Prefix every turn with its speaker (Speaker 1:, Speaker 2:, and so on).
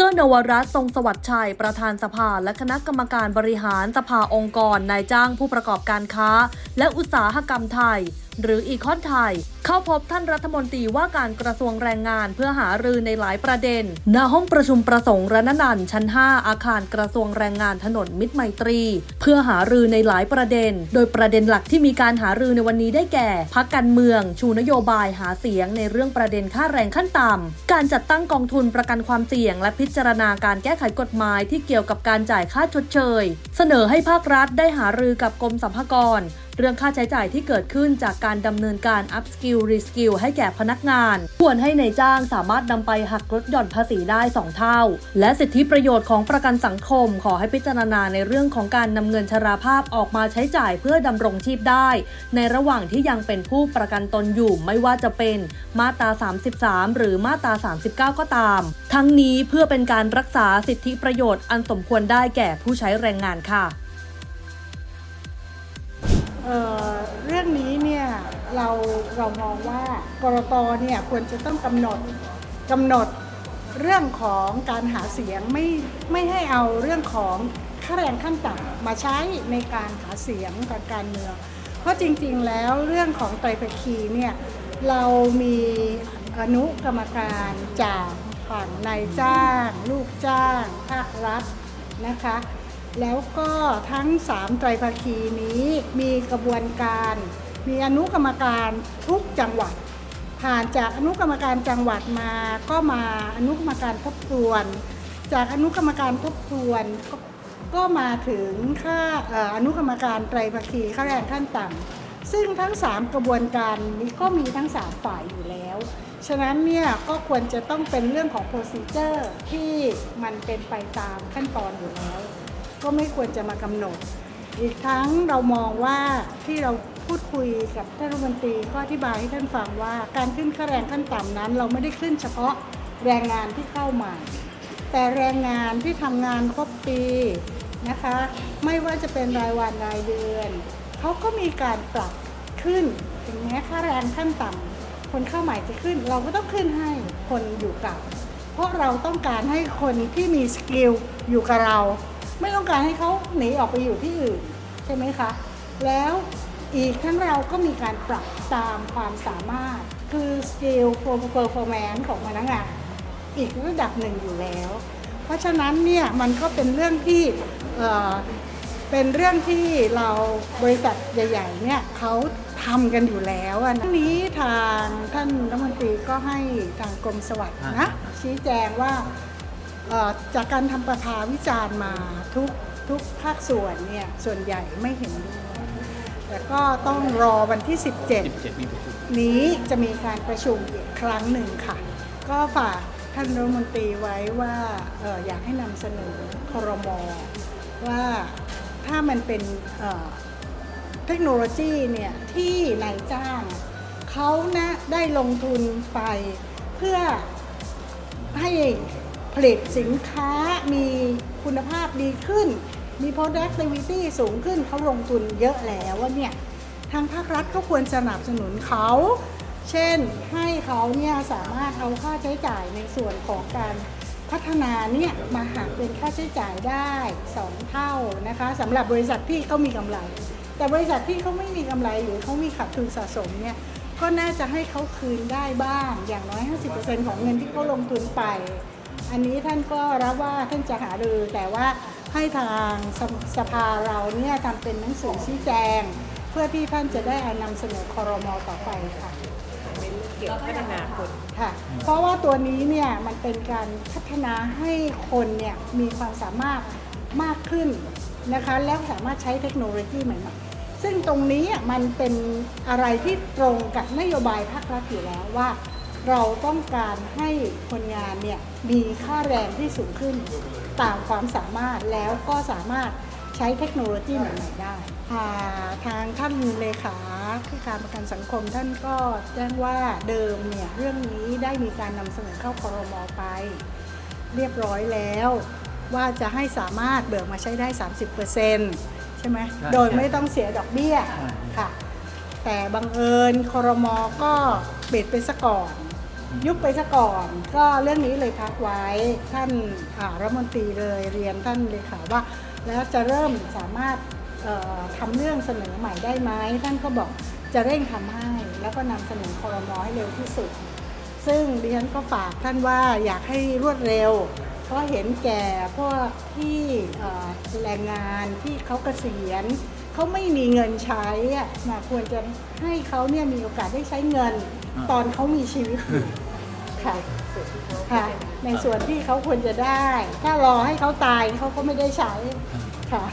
Speaker 1: รนวรัตน์ทรงสวัสดิ์ชัย ประธานสภาและคณะกรรมการบริหารสภาองค์กรนายจ้างผู้ประกอบการค้า และอุตสาหกรรมไทย หรืออีคอนไทย เข้าพบท่านรัฐมนตรีว่าการกระทรวงแรงงานเพื่อหารือในหลายประเด็น ณ ห้องประชุมประสงค์ระนนันชั้น 5 อาคารกระทรวงแรงงานถนนมิตรไมตรี เพื่อหารือในหลายประเด็น โดยประเด็นหลักที่มีการหารือในวันนี้ได้แก่ พักการเมือง ชูนโยบายหาเสียงในเรื่องประเด็นค่าแรงขั้นต่ำการจัดตั้งกองทุนประกันความเสี่ยง และพิจารณาการแก้ไขกฎหมายที่เกี่ยวกับการจ่ายค่าชดเชย เสนอให้ภาครัฐได้หารือกับกรมสรรพากร เรื่องค่าใช้จ่ายที่เกิดขึ้นจากการดำเนินการ upskill reskill ให้แก่พนักงาน ควรให้ในจ้างสามารถนำไปหักลดหย่อนภาษีได้ 2 เท่า และสิทธิประโยชน์ของประกันสังคม ขอให้พิจารณาในเรื่องของการนำเงินชราภาพออกมาใช้จ่ายเพื่อดำรงชีพได้ ในระหว่างที่ยังเป็นผู้ประกันตนอยู่ไม่ว่าจะเป็นมาตรา 33 หรือมาตรา 39 ก็ตาม ทั้งนี้เพื่อเป็นการรักษาสิทธิประโยชน์อันสมควรได้แก่ผู้ใช้แรงงานค่ะ
Speaker 2: เเรื่องนี้เนี่ยเราเรามองว่ากรตเนี่ยควรจะต้องกำหนดกำหนดเรื่องของการหาเสียงไม่ไม่ให้เอาเรื่องของค่าแรงขั้นต่ำมาใช้ในการหาเสียงทางการเมือง เพราะจริงๆแล้วเรื่องของไตรภคีเนี่ยเรามีอนุกรรมการจากฝั่งนายจ้าง ลูกจ้างภาครัฐนะคะ แล้วก็ทั้ง 3 ไตรภาคีนี้มีกระบวนการ มีอนุกรรมการทุกจังหวัด ผ่านจากอนุกรรมการจังหวัดมาก็มาอนุกรรมการทบทวน จากอนุกรรมการทบทวนก็ก็มาถึงค่าอนุกรรมการไตรภาคีค่าแรงขั้นต่ำซึ่งทั้ง 3 กระบวนการนี้ก็มีทั้ง 3 ฝ่ายอยู่แล้ว ฉะนั้นเนี่ยก็ควรจะต้องเป็นเรื่องของ procedure ที่มันเป็นไปตามขั้นตอนอยู่แล้ว ก็ไม่ควรจะมากำหนด อีกทั้งเรามองว่าที่เราพูดคุยกับท่านรัฐมนตรีก็อธิบายให้ท่านฟังว่า การขึ้นค่าแรงขั้นต่ำนั้น เราไม่ได้ขึ้นเฉพาะแรงงานที่เข้ามา แต่แรงงานที่ทำงานครบปีนะคะ ไม่ว่าจะเป็นรายวันรายเดือนเขาก็มีการปรับขึ้นถึงแม้ค่าแรงขั้นต่ำคนเข้าใหม่จะขึ้น เราก็ต้องขึ้นให้คนอยู่เก่าเพราะเราต้องการให้คนที่มีสกิลอยู่กับเรา ไม่ต้องการให้เขาหนีออกไปอยู่ที่อื่นใช่ไหมคะ แล้วอีกทั้งเราก็มีการปรับตามความสามารถ คือสกิล performance ของพนักงานอีกระดับหนึ่งอยู่แล้ว เพราะฉะนั้นเนี่ยมันก็เป็นเรื่องที่เอ่อเป็นเรื่องที่เราบริษัทใหญ่ๆเนี่ยเขาทำกันอยู่แล้วอะนะทีนี้ทางท่านรัฐมนตรีก็ให้ทางกรมสวัสดิ์นะชี้แจงว่าเอ่อ จากการทำประชาวิจารณ์มาทุกทุกภาคส่วนเนี่ยส่วนใหญ่ไม่เห็นด้วยแต่ก็ต้องรอวันที่ 17 นี้จะมีการประชุมอีกครั้งหนึ่งค่ะ ก็ฝากท่านรัฐมนตรีไว้ว่าอออยากให้นำเสนอครมว่าถ้ามันเป็นเเทคโนโลยีเนี่ยที่นายจ้างเขานะได้ลงทุนไปเพื่อให้ ผลิตสินค้ามีคุณภาพดีขึ้น มี productivity สูงขึ้นเขาลงทุนเยอะแล้วว่าเนี่ยทางภาครัฐก็ควรสนับสนุนเขา เช่นให้เขาเนี่ยสามารถเอาค่าใช้จ่ายในส่วนของการพัฒนาเนี่ยมาหักเป็นค่าใช้จ่ายได้ 2 เท่านะคะสำหรับบริษัทที่เขามีกำไร แต่บริษัทที่เขาไม่มีกำไรหรือเขามีขาดทุนสะสมเนี่ยก็น่าจะให้เขาคืนได้บ้าง อย่างน้อย 50%ของเงินที่เขาลงทุนไป อันนี้ท่านก็รับว่าท่านจะหารือแต่ว่าให้ทางสภสภาเราเนี่ยทำเป็นหนังสือชี้แจง เพื่อที่ท่านจะได้เอานำเสนอคอรมอต่อไปค่ะ
Speaker 3: เกี่ยวกับพัฒนาคน
Speaker 2: ค่ะ เพราะว่าตัวนี้เนี่ยมันเป็นการพัฒนาให้คนเนี่ยมีความสามารถมากขึ้นนะคะ แล้วสามารถใช้เทคโนโลยีใหม่ๆ ซึ่งตรงนี้อะมันเป็นอะไรที่ตรงกับนโยบายภาครัฐอยู่แล้วว่า เราต้องการให้คนงานเนี่ยมีค่าแรงที่สูงขึ้นตามความสามารถแล้วก็สามารถใช้เทคโนโลยีใหม่ๆได้อ่าทางท่านเลขาที่การประกันสังคมท่านก็แจ้งว่าเดิมเนี่ยเรื่องนี้ได้มีการนำเสนอเข้าคอรมอไป เรียบร้อยแล้วว่าจะให้สามารถเบิกมาใช้ได้ 30%ใช่ไหม
Speaker 4: ใช่
Speaker 2: โดยไม่ต้องเสียดอกเบี้ย
Speaker 4: ใช่
Speaker 2: ค่ะแต่บังเอิญคอรมอก็ปิดไปซะก่อน ยุบไปซะก่อน ก็เรื่องนี้เลยพักไว้ท่านอ่ารัฐมนตรีเลยเรียนท่านเลขาว่า แล้วจะเริ่มสามารถเอ่อทำเรื่องเสนอใหม่ได้ไหมท่านก็บอกจะเร่งทำให้ แล้วก็นำเสนอคอรมอให้เร็วที่สุด ซึ่งดิฉันก็ฝากท่านว่าอยากให้รวดเร็ว เพราะเห็นแก่พวกที่แรงงานที่เขาเกษียณเขาไม่มีเงินใช้อะนะควรจะให้เขาเนี่ยมีโอกาสได้ใช้เงิน ตอนเขามีชีวิตอยู่ค่ะค่ะ ในส่วนที่เขาควรจะได้ ถ้ารอให้เขาตายเขาก็ไม่ได้ใช้ค่ะ